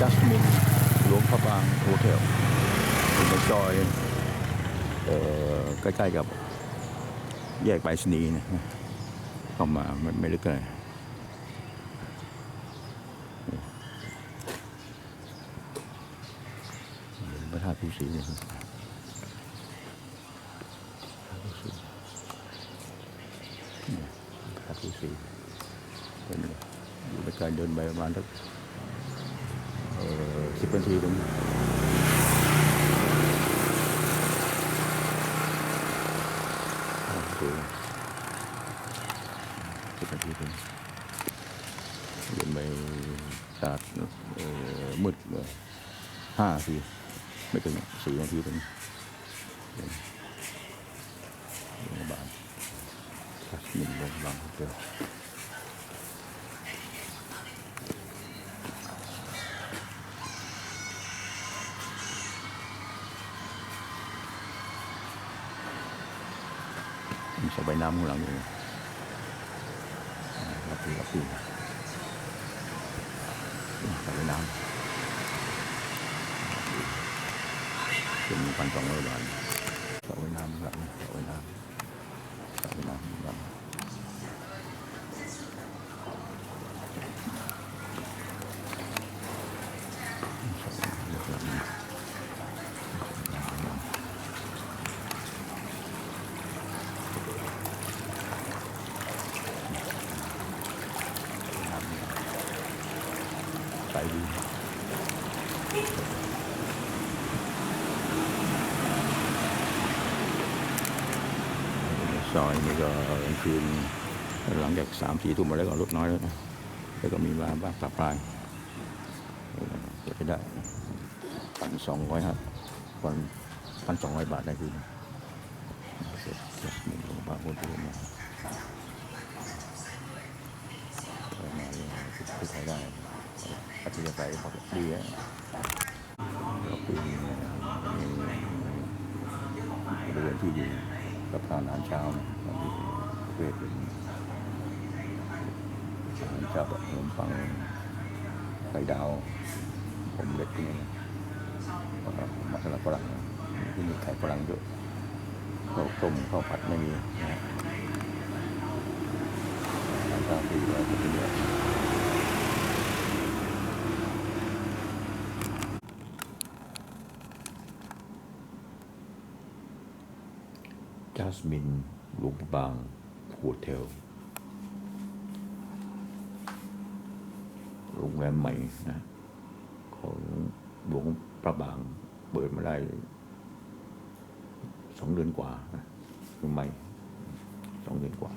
จัสมินหลวงพระบางโฮเทลอยู่ในซอยเอ่อใกล้ๆกับแยกไปรษณีนะเข้ามาไม่ไม่ลึกเลยพระธาตุภูสีเนี่ยพระธาตุภูสีเป็นอยู่ใกล้ๆเดินไปประมาณสัก สิบนาทีตรงนี้โอเคสิบนาทีตรงเดินไปตาดมืดเลยห้านาทีไม่ถึงสี่นาทีถึงโรงพยาบาลทัสมินโรงพยาบาลเทลมีสระว่ น้ำข้างหลังอยู่รับปีรับปีนะว่ายน้ำเป็นพันสองร้อยบาทสระว่ายน้ำครับสระว่ายน้ำสระว่ายน้ำครับใสดี ซอยนี่ก็กลางคืนหลังจากสามสี่ทุ่มมาแล้วก็ลดน้อยแล้วนะแล้วก็มีมาบ้างปลาปลายเออเก็ไปได้พันสองร้อยครับพันพันสองร้อยบาทได้คืนเสร็จเสร็จหนึ่งบานคนที่มาเอามาเลยที่ใช้ได้ อาทิตย์ละไปบอกดีอะก็คือเรือนที่ดีกับทานอาหารเช้านะมีประเภทเป็นอาหารเช้าแบบขนมปังไข่ดาวผมเล็กที่นี่นะแล้วก็มัสลฝรั่งที่นี่ไข่ฝรั่งเยอะข้าวต้มข้าวผัดไม่มีนะฮะอาหารเช้าที่เราจะเป็นเยอะ จัสมินหลวงพระบางโฮเทล โรงแรมใหม่นะ ของหลวงพระบางเปิดมาได้สองเดือนกว่านะใหม่สองเดือนกว่า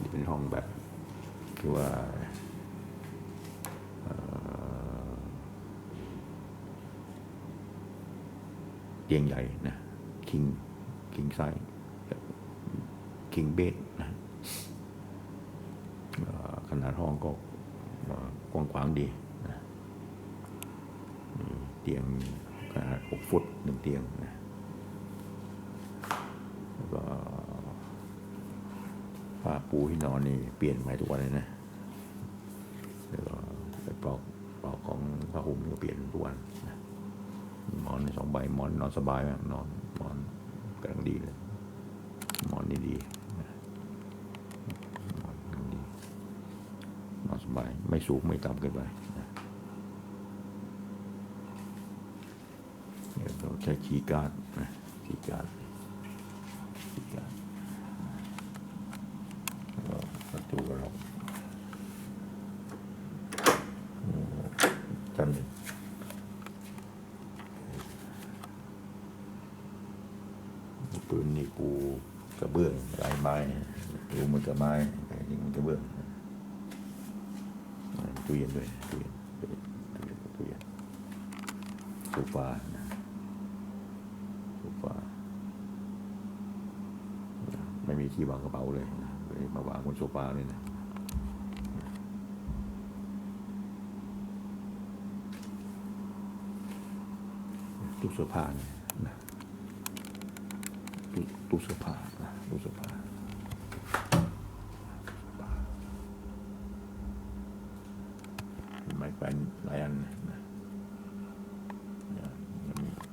นี่เป็นห้องแบบคือว่าเอ่อ เตียงใหญ่นะคิงคิงไซคิงเบดนะขนาดห้องก็กว้างขวางดีนะเตียงขนาดหกฟุตหนึ่งเตียงนะแล้วก็ผ้าปูที่นอนนี่เปลี่ยนใหม่ทุกวันเลยนะแล้วก็ไปปลอกปลอกของผ้าห่มก็เปลี่ยนทุกวันนะ หมอนสองใบหมอนนอนสบายมากนอนหมอนกำลังดีเลยหมอนนี่ดีนะหมอนดีนอนสบายไม่สูงไม่ต่ำเกินไปนะเนี่ยเราใช้คีย์การ์ดนะคีย์การ์ดคีย์การ์ดแล้วก็ประตูก็ล็อก จัน ปืนนี่ปูกระเบื้องลายไม้ปูมันกระไม้แต่นี่มันกระเบื้องตู้เย็นด้วยตู้เย็นตู้เย็นตู้เย็นโซฟานะโซฟาไม่มีที่วางกระเป๋าเลยนะเลยมาวางบนโซฟาเลยนะตู้เสื้อผ้าเนี่ยนะ ตู้เสื้อผ้านะตู้เสื้อผ้าไม้แขวนหลายอันนะ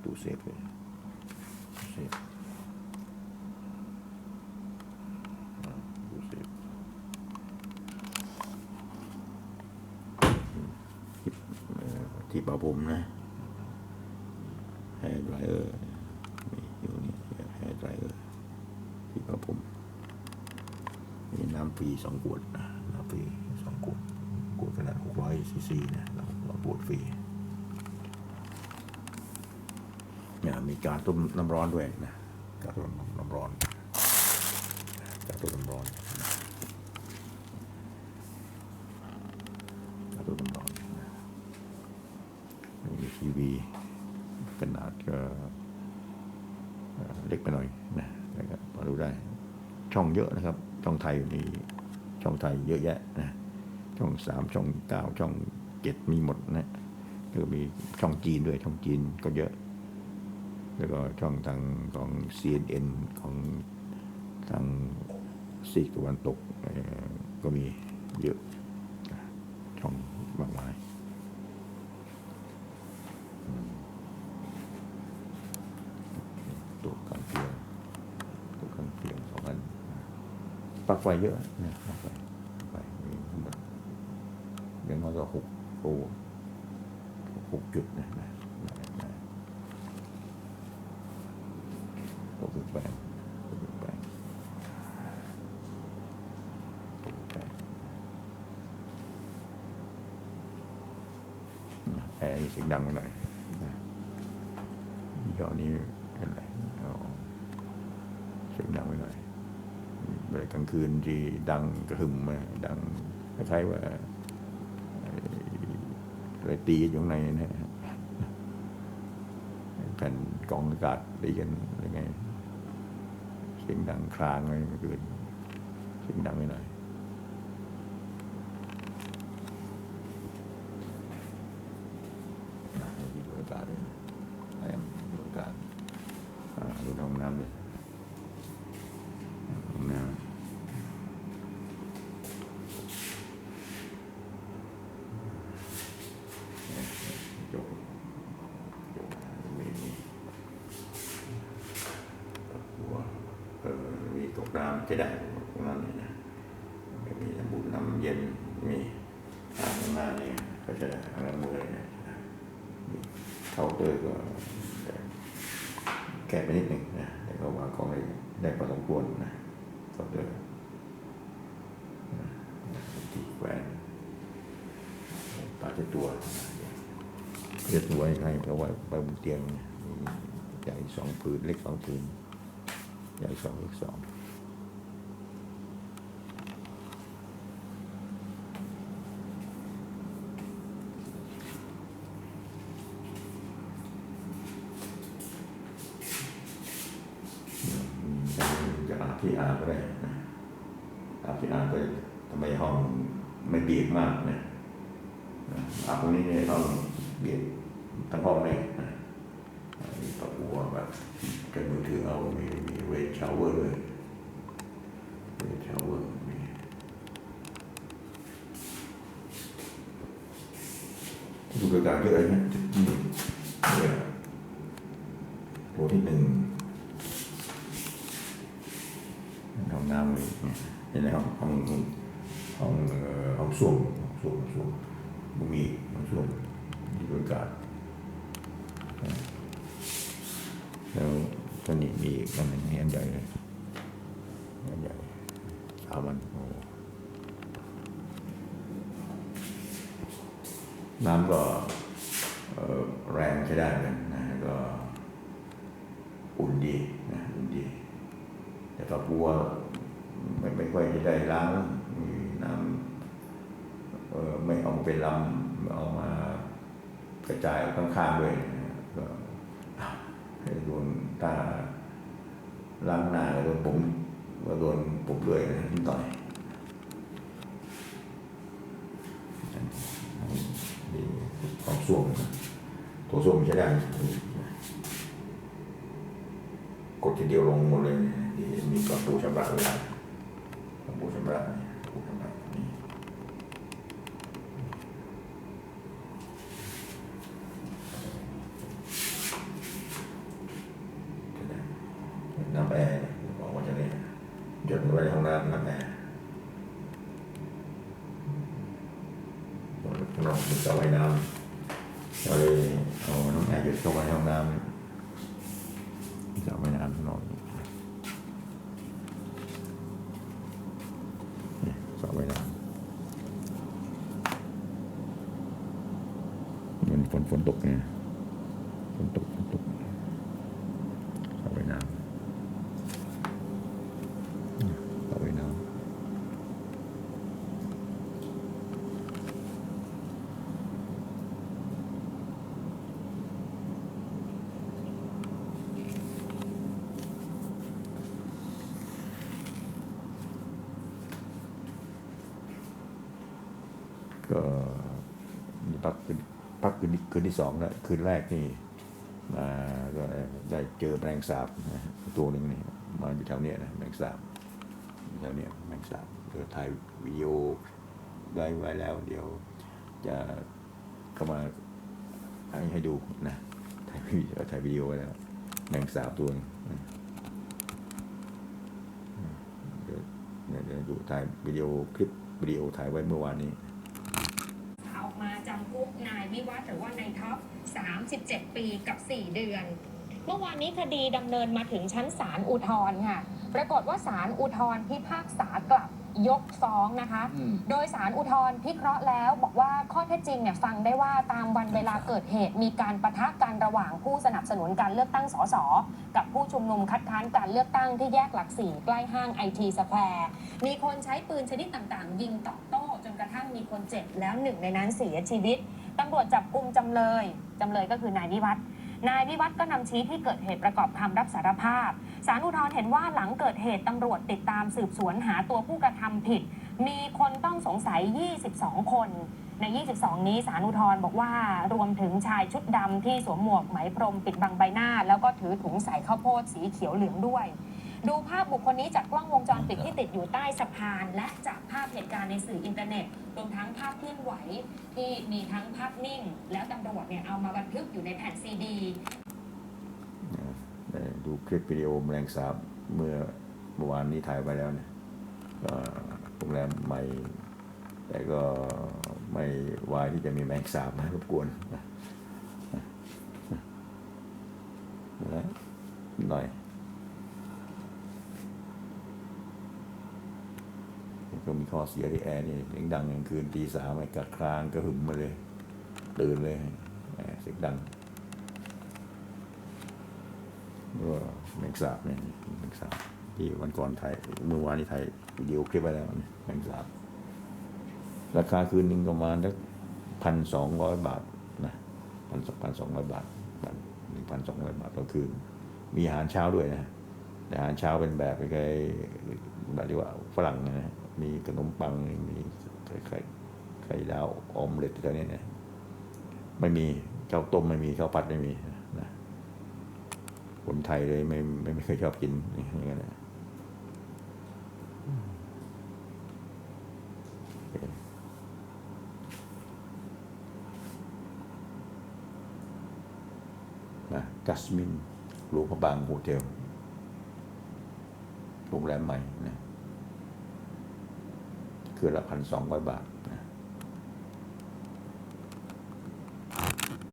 ตู้เซฟเลยเซฟที่ป่าผมนะแฮร์ไรเออร์ ฟรีสองขวดนะน้ำฟรีสองขวดขวดขนาดหกร้อยซีซีนะเราเราปวดฟรีเนี่ยมีการต้มน้ำร้อนด้วยนะการต้มน้ำร้อนการต้มน้ำร้อนการต้มน้ำร้อนนะมีทีวีขนาดก็เล็กไปหน่อยนะแต่ก็พอดูได้ช่องเยอะนะครับ ช่องไทยมีช่องไทยเยอะแยะนะช่องสามช่องเก้าช่องเจ็ดมีหมดนะแล้วก็มีช่องจีนด้วยช่องจีนก็เยอะ แล้วก็ช่องทางของ CNN ของทางซีกตะวันตกก็มีเยอะช่องมากมายอื นะนะหกจุดแปดหกจุดแปดหกจุดแปดนะแอร์นี่เสียงดังไปหน่อยนะยี่ห้อนี้เป็นไรเอาเสียงดังไปหน่อย เวลา กลางคืนที่ดังกระหึ่มมาดังคล้ายๆว่าอะไรตีอยู่ข้างในนะฮะแผ่นกองอากาศตีกันอะไรไงเสียงดังคลางไรเมื่อคืนเสียงดังไปหน่อยนะให้ดูอากาศด้วยนะให้ดูอากาศอ่าดูห้องน้ำด้วยห้องน้ำ จบจบมีมีหัวเออมี ตกน้ำจะได้ตรงนั้นเลยนะมีน้ำบุญน้ำเย็นมีอางข้างหน้านี่ก็จะอ่างล้างมือเนะมีเคาน์เตอร์ก็แก้ไปนิดหนึ่งนะแต่ก็วางของได้ได้พอสมควรนะเคาน์เตอร์ที่แขวนตาเช็ดตัวเรียกไว้ให้เพราะว่าไปบนเตียงใหญ่สองผืนเล็กสองผืนใหญ่สองเล็กสองจะอาบ ที่อาก็ได้นะอาบที่อาบก็ทำไมห้องไม่เปียกมากนะอาบตรงนี้เนี่ยต้องเบียดทั้งห้องเลยนะมีตะกัวแบบกับมือถือเอามีมีเวทชาวเวอร์ด้วยเวทชาวเวอร์มีดูรายการเยอะเลยนะเนี่ยตัวที่หนึ่ง ห้องน้ำเลยเนี่ยเห็นไหมห้องห้องห้องห้องส้วมห้องส้วมห้องส้วมบุมีบางช่วงที่บริการแล้วก็นี่มีอันหนึ่งอันใหญ่เลยอันใหญ่สามอันโอ้น้ำก็แรงใช้ได้เหมือนนะก็อุ่นดีนะอุ่นดีแต่ฝักบัว ไม่ได้ล้างมีน้ำไม่เอามาเป็นลำเอามากระจายข้างๆด้วยก็ให้โดนตาล้างหน้าโดนผมก็โดนผมด้วยนะนิดหน่อยนี่ของส้วมตัวส้วมใช้ได้กดทีเดียวลงหมดเลย มีกระปูชำระเลยกระปูชำระนี่กระปูชำระนี่ น้ำแอร์บอกว่าจะเนี้หยดไว้ในห้องน้ำน้ำแอร์เราติดเไว้น้ำเรเลยเอาน้ำแอร์หยดเข้าไปในห้องน้ำจะเอไว้น้ำนอนสอบไว้น้ำฝนฝนตกไงฝนตกฝนตกสอบไปน้ำ สระว่ายน้ำ ก็นี่พักคืนพักคืนที่คืนที่สองแล้วคืนแรกนี่มาก็ได้เจอแมลงสาบตัวหนึ่งนี่มาอยู่แถวเนี้ยนะแมลงสาบแล้วเนี่ยแมงสาบเดี๋ยวถ่ายวิดีโอได้ไว้แล้ว เดี๋ยวจะเข้ามาให้ให้ดูนะถ่ายวิดีโอถ่ายวิดีโอไว้แล้วแมงสาบตัวนึงเดี๋ยวเดี๋ยวดูถ่ายวิดีโอคลิปวิดีโอถ่ายไว้เมื่อวานนี้ ออกมาจำคุก นายวิวัฒน์หรือว่านายท็อป 37 ปีกับ 4 เดือน เมื่อวานนี้คดีดำเนินมาถึงชั้นศาลอุทธรณ์ค่ะ ปรากฏว่าศาลอุทธรณ์พิพากษากลับยกฟ้องนะคะ โดยสารอุทธรณ์พิเคราะห์แล้ว บอกว่าข้อเท็จจริงเนี่ยฟังได้ว่าตามวันเวลาเกิดเหตุ มีการประทะกันระหว่างผู้สนับสนุนการเลือกตั้งสสกับผู้ชุมนุมคัดค้านการเลือกตั้งที่แยกหลักสี่ใกล้ห้างไอทีสแควร์มีคนใช้ปืนชนิดต่างๆ ยิงตอบโต้จนกระทั่งมีคนเจ็บแล้วหนึ่งในนั้นเสียชีวิต ตำรวจจับกลุ่มจำเลย จำเลยก็คือนายวิวัฒน์นายวิวัฒน์ก็นำชี้ที่เกิดเหตุประกอบคำรับสารภาพศาลอุทธรณ์เห็นว่าหลังเกิดเหตุตำรวจติดตามสืบสวนหาตัวผู้กระทำผิด มีคนต้องสงสัย 22 คน ใน 22 นี้สารอุทธรณ์บอกว่ารวมถึงชายชุดดำที่สวมหมวกไหมพรมปิดบังใบหน้า แล้วก็ถือถุงใส่ข้าวโพดสีเขียวเหลืองด้วย ดูภาพบุคคลนี้จากกล้องวงจรปิดที่ติดอยู่ใต้สะพาน และจากภาพเหตุการณ์ในสื่ออินเทอร์เน็ตรวมทั้งภาพเคลื่อนไหว ที่มีทั้งภาพนิ่ง แล้วตำรวจเนี่ยเอามาบันทึกอยู่ในแผ่นซีดีดูคลิปวิดีโอแมลงสาบเมื่อเมื่อวานนี้ถ่ายไปแล้วเนี่ยโรงแรมใหม่ แต่ก็ไม่วายที่จะมีแมลงสาบมารบกวนนะหน่อย ก็มีข้อเสียที่แอร์นี่เสียงดังกลางคืนตีสามไอ้กัดครางกระหึ่มมาเลย ตื่นเลยแหมเสียงดังก็แมงสาบเนี่ยแมงสาบที่วันก่อนถ่ายเมื่อวานนี้ถ่ายวิดีโอคลิปไว้แล้วเนี่ยแมงสาบราคาคืนหนึ่งประมาณสักพันสองร้อยบาทนะพันสองพันสองร้อยบาทหนึ่งพันสองร้อยบาทต่อคืน มีอาหารเช้าด้วยนะแต่อาหารเช้าเป็นแบบคล้ายๆแบบที่ว่าฝรั่งนะ มีขนมปัง มีไข่ไข่ไข่ดาวออมเล็ตอะไรเนี่ยนะไม่มีข้าวต้มไม่มีข้าวผัดไม่มีนะคนไทยเลยไม่ไม่ไม่เคยชอบกินอย่างนั้นนะโอเคนะจัสมินหลวงพระบางโฮเทลโรงแรมใหม่นะ คือละพันสองร้อยบาทนะ